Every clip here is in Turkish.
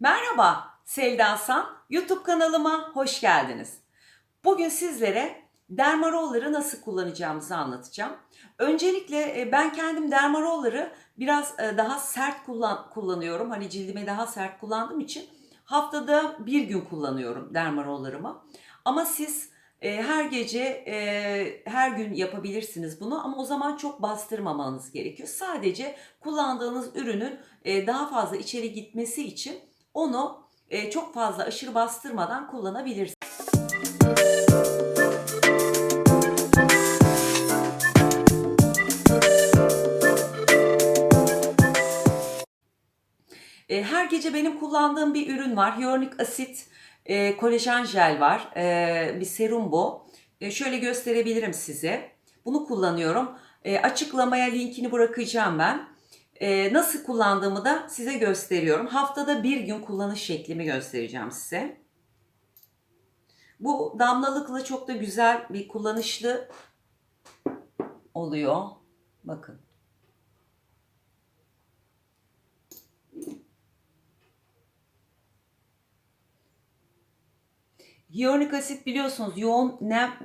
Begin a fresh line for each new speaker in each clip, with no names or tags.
Merhaba Selda San, YouTube kanalıma hoş geldiniz. Bugün sizlere dermarolları nasıl kullanacağımızı anlatacağım. Öncelikle e, ben kendim dermarolları biraz e, daha sert kullan kullanıyorum. Hani cildime daha sert kullandığım için haftada bir gün kullanıyorum dermarollarımı. Ama siz e, her gece, her gün yapabilirsiniz bunu ama o zaman çok bastırmamanız gerekiyor. Sadece kullandığınız ürünün daha fazla içeri gitmesi için onu e, çok fazla aşırı bastırmadan kullanabilirsiniz. E, her gece benim kullandığım bir ürün var. Hyaluronik asit e, kolajen jel var. E, bir serum bu. E, şöyle gösterebilirim size. Bunu kullanıyorum. E, açıklamaya linkini bırakacağım ben. E, nasıl kullandığımı da size gösteriyorum. Haftada bir gün kullanış şeklimi göstereceğim size. Bu damlalıkla çok da güzel bir kullanışlı oluyor. Bakın. Hyaluronik asit biliyorsunuz yoğun nem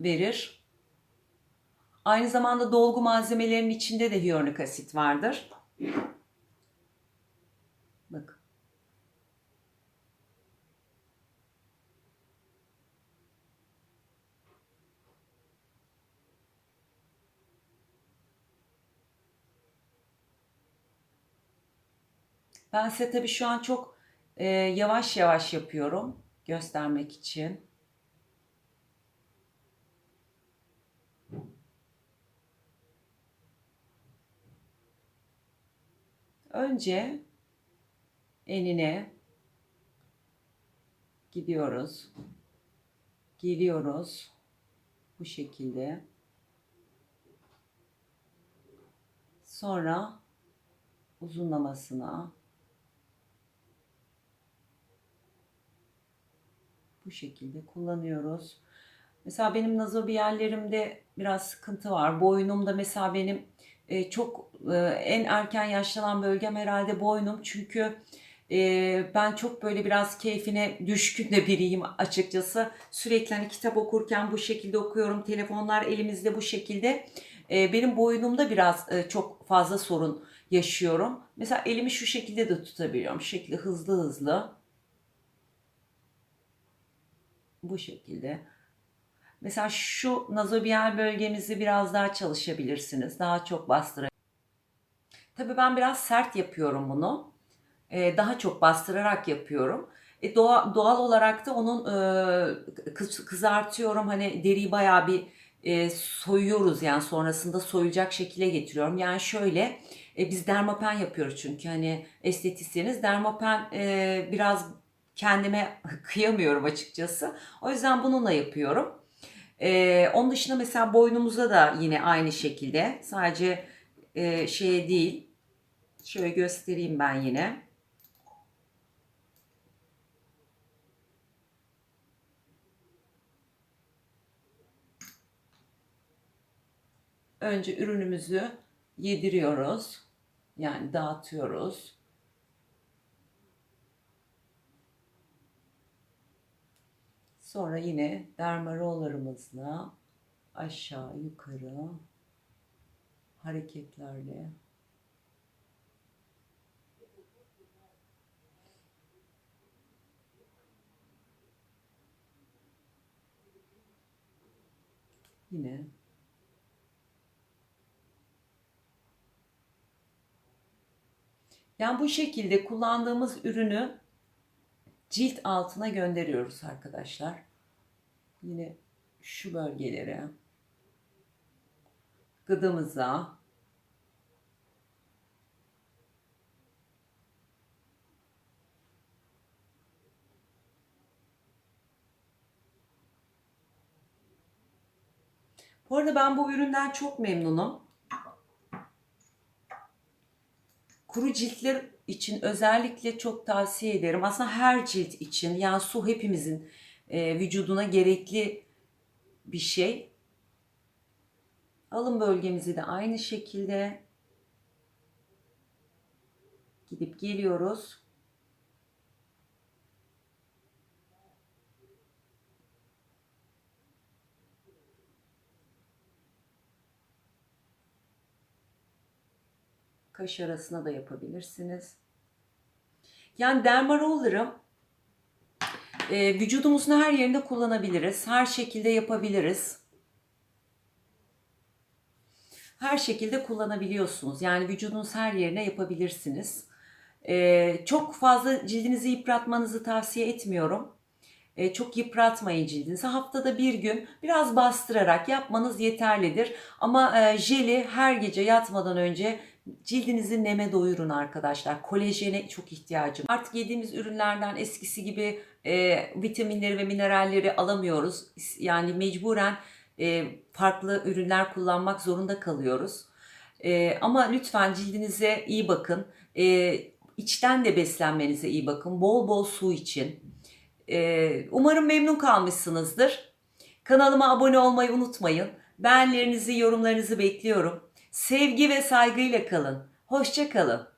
verir. Aynı zamanda dolgu malzemelerinin içinde de hyaluronik asit vardır. Bakın. Ben size tabii şu an çok e, yavaş yavaş yapıyorum göstermek için. Önce enine gidiyoruz. Geliyoruz. Bu şekilde. Sonra uzunlamasına bu şekilde kullanıyoruz. Mesela benim nazobiyellerimde biraz sıkıntı var. Boynumda mesela benim e, çok e, en erken yaşlanan bölgem herhalde boynum. Çünkü e, ben çok böyle biraz keyfine düşkün de biriyim açıkçası. Sürekli hani kitap okurken bu şekilde okuyorum. Telefonlar elimizde bu şekilde. E, benim boynumda biraz e, çok fazla sorun yaşıyorum. Mesela elimi şu şekilde de tutabiliyorum. Şu şekilde hızlı hızlı. Bu şekilde. Mesela şu nazobiyal bölgemizi biraz daha çalışabilirsiniz. Daha çok bastırabilirsiniz. Tabii ben biraz sert yapıyorum bunu. Ee, daha çok bastırarak yapıyorum. E, doğa, doğal olarak da onun e, kız, kızartıyorum. Hani deriyi bayağı bir e, soyuyoruz yani sonrasında soyulacak şekilde getiriyorum. Yani şöyle e, biz dermapen yapıyoruz çünkü hani estetisyeniz dermapen e, biraz kendime kıyamıyorum açıkçası. O yüzden bununla yapıyorum. Ee, onun dışında mesela boynumuza da yine aynı şekilde sadece e, şey değil. Şöyle göstereyim ben yine. Önce ürünümüzü yediriyoruz. Yani dağıtıyoruz. Sonra yine dermarollarımızla aşağı yukarı hareketlerle. Yine yani bu şekilde kullandığımız ürünü cilt altına gönderiyoruz arkadaşlar. Yine şu bölgelere gıdımıza Bu arada ben bu üründen çok memnunum. Kuru ciltler için özellikle çok tavsiye ederim. Aslında her cilt için yani su hepimizin e, vücuduna gerekli bir şey. Alın bölgemizi de aynı şekilde gidip geliyoruz. Kaş arasına da yapabilirsiniz. Yani dermaroller'ı e, vücudumuzun her yerinde kullanabiliriz. Her şekilde yapabiliriz. Her şekilde kullanabiliyorsunuz. Yani vücudunuz her yerine yapabilirsiniz. E, çok fazla cildinizi yıpratmanızı tavsiye etmiyorum. E, çok yıpratmayın cildinizi. Haftada bir gün biraz bastırarak yapmanız yeterlidir. Ama e, jeli her gece yatmadan önce cildinizi neme doyurun arkadaşlar. Kolajene çok ihtiyacım. Artık yediğimiz ürünlerden eskisi gibi e, vitaminleri ve mineralleri alamıyoruz. Yani mecburen e, farklı ürünler kullanmak zorunda kalıyoruz. E, ama lütfen cildinize iyi bakın. E, içten de beslenmenize iyi bakın. Bol bol su için. Ee, umarım memnun kalmışsınızdır. Kanalıma abone olmayı unutmayın. Beğenilerinizi, yorumlarınızı bekliyorum. Sevgi ve saygıyla kalın. Hoşça kalın.